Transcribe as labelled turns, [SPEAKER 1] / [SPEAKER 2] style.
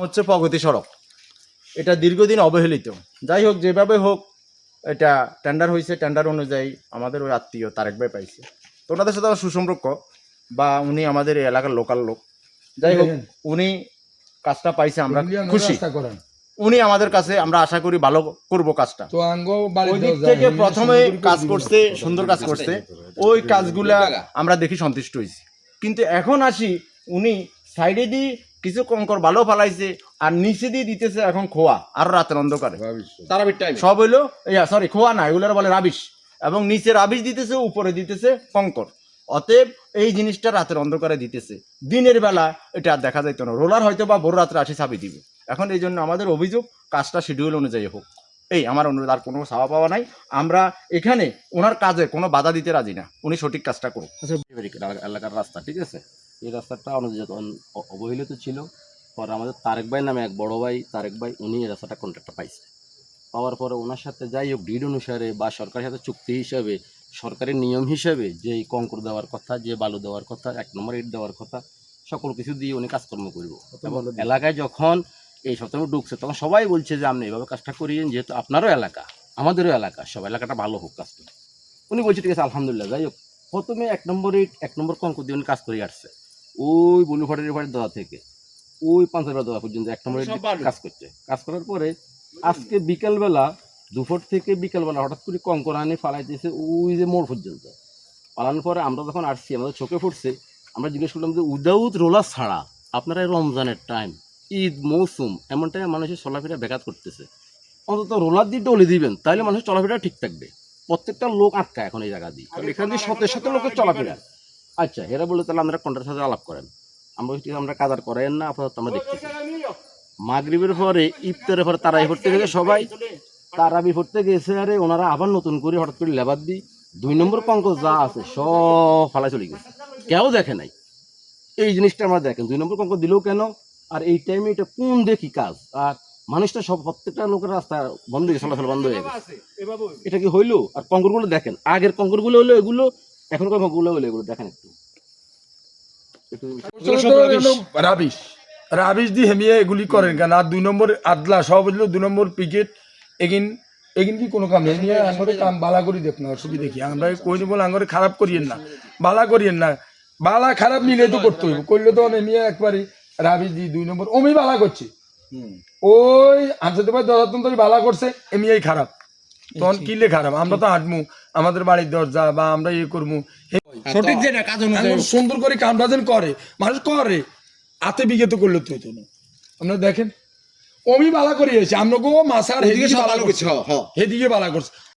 [SPEAKER 1] হচ্ছে প্রগতি সড়ক। এটা দীর্ঘদিন অবহেলিত। যাই হোক যেভাবে হোক এটা টেন্ডার হয়েছে। টেন্ডার অনুযায়ী আমাদের ওই আত্মীয় তারেক ভাই পাইছে। তো ওনাদের সাথে আমার সুসম্পর্ক বা উনি আমাদের এই এলাকার লোকাল লোক। যাই হোক উনি কাজটা পাইছে আমরা খুশি। উনি আমাদের কাছে আমরা আশা করি ভালো করব কাজটা। থেকে প্রথমে কাজ করছে সুন্দর কাজ করছে। ওই কাজগুলা আমরা দেখি সন্তুষ্ট হয়েছি। কিন্তু এখন আসি উনি সাইডে দিয়ে কিছু কঙ্কর ভালো ফালাইছে আর নিচে দিয়ে দিতেছে এখন খোয়া আর রাতের অন্ধকারে।
[SPEAKER 2] তারাবির টাইম
[SPEAKER 1] সব হইল ইয়া সরি খোয়া না এগুলোর বলে রাবিশ। এবং নিচে রাবিশ দিতেছে উপরে দিতেছে কঙ্কর। অতএব এই জিনিসটা রাতের অন্ধকারে দিতেছে। দিনের বেলা এটা আর দেখা যাইতো না। রোলার হয়তো বা বড় রাত্রে আসে চাবি দিবে। এখন এই জন্য আমাদের অভিযোগ কাজটা শিডিউল অনুযায়ী হোক। এই আমার অনুরোধ আর কোনো চাওয়া পাওয়া নাই। আমরা এখানে ওনার কাজে কোনো বাধা দিতে রাজি না। উনি সঠিক কাজটা করুক।
[SPEAKER 2] এলাকার রাস্তা ঠিক আছে? এই রাস্তাটা অবহেলিত ছিল। পরে আমাদের তারেক ভাই নামে এক বড় ভাই তারেক ভাই উনি এই রাস্তাটা কন্ট্রাক্টটা পাইছে। পাওয়ার পরে ওনার সাথে যাই হোক ডিড অনুসারে বা সরকারের সাথে চুক্তি হিসাবে সরকারি নিয়ম হিসাবে যে কঙ্কর দেওয়ার কথা যে বালু দেওয়ার কথা এক নম্বর ইট দেওয়ার কথা সকল কিছু দিয়ে উনি কাজকর্ম করব। এবং এলাকায় যখন এই সপ্তাহে ঢুকছে তখন সবাই বলছে যে আপনি এইভাবে কাজটা করিয়েন যেহেতু আপনারও এলাকা আমাদেরও এলাকা সব এলাকাটা ভালো হোক কাজটা। উনি বলছে ঠিক আছে আলহামদুলিল্লাহ যাই হোক। প্রথমে এক নম্বর ইট এক নম্বর কঙ্কর দিয়ে উনি কাজ করে আসছে। ওই বলুফাটের বাড়ির দাদা থেকে ওই পাঞ্চার দাদা পর্যন্ত এক নম্বর। কাজ করছে। কাজ করার পরে আজকে বিকালবেলা দুপুর থেকে বিকালবেলা হঠাৎ করে কঙ্কর আনি ফালাইতেছে ওই যে মোড় পর্যন্ত। পালানোর পরে আমরা যখন আসছি আমাদের চোখে পড়ছে আমরা জিজ্ঞেস করলাম যে উইদাউট রোলার ছাড়া আপনারা এই রমজানের টাইম ঈদ মৌসুম এমন টাইমে মানুষের চলাফেরা ব্যাঘাত করতেছে। অন্তত রোলার দিয়ে ডলে দিবেন তাহলে মানুষের চলাফেরা ঠিক থাকবে। প্রত্যেকটা লোক আটকায় এখন এই জায়গা দিয়ে। এখানে দিয়ে শত শত লোকের চলাফেরা। আচ্ছা এরা বলল তাহলে আমরা কন্ট্রাক্টের সাথে আলাপ করেন। আমরা বলছি, আমরা কাদার করেন না আপাতত আমরা দেখতেছি। মাগরিবের পরে ইফতারের পরে তারা পড়তে গেছে সবাই তারাবি পড়তে গেছে আরে ওনারা আবার নতুন করে হঠাৎ করে লেবার দিই। দুই নম্বর পঙ্ক যা আছে সব ফালা চলে গেছে। কেউ দেখে নাই। এই জিনিসটা আমরা দেখেন দুই নম্বর পঙ্ক দিলেও কেন? আর এই টাইমে এটা কোন দেখি কাজ? আর মানুষটা সব প্রত্যেকটা লোকের রাস্তা বন্ধ হয়ে গেছে চলাচল বন্ধ হয়ে গেছে। এটা কি হইল? আর কঙ্করগুলো দেখেন আগের কঙ্করগুলো হলো এগুলো এখন কঙ্করগুলো হলো এগুলো? দেখেন একটু। একটু
[SPEAKER 3] রাবিশ রাবিশ দিয়ে হেমিয়ে এগুলি করেন কেন আর দুই নম্বর আদলা সব হইল দুই নম্বর পিকেট এগিন এগিন কি কোনো কাম নেই? নিয়ে আঙ্গরে কাম বালা করি দেখ না অসুবিধা দেখি। আমরা কই বলে আঙ্গরে খারাপ করিয়েন না। বালা করিয়েন না। বালা খারাপ মিলে তো করতে হইব। করলে তো এমিয়ে একবারই রাবিশ দি দুই নম্বর ওমি বালা করছে। ওই আনসার ভাই দশাতন্তরি বালা করছে এমিয়াই খারাপ। তখন কিলে খারাপ? আমরা তো হাঁটমু আমাদের বাড়ির দরজা বা আমরা ইয়ে করব
[SPEAKER 1] সঠিক যেটা কাজ
[SPEAKER 3] সুন্দর করে কামটা যেন করে। মানুষ করে। আতে বিগে তো করলে তো তুমি না। আপনারা দেখেন? অমি বালা করিয়েছে। আমরা গো মাসার হেদিকে বালা করছে। হেদিকে বালা করছে।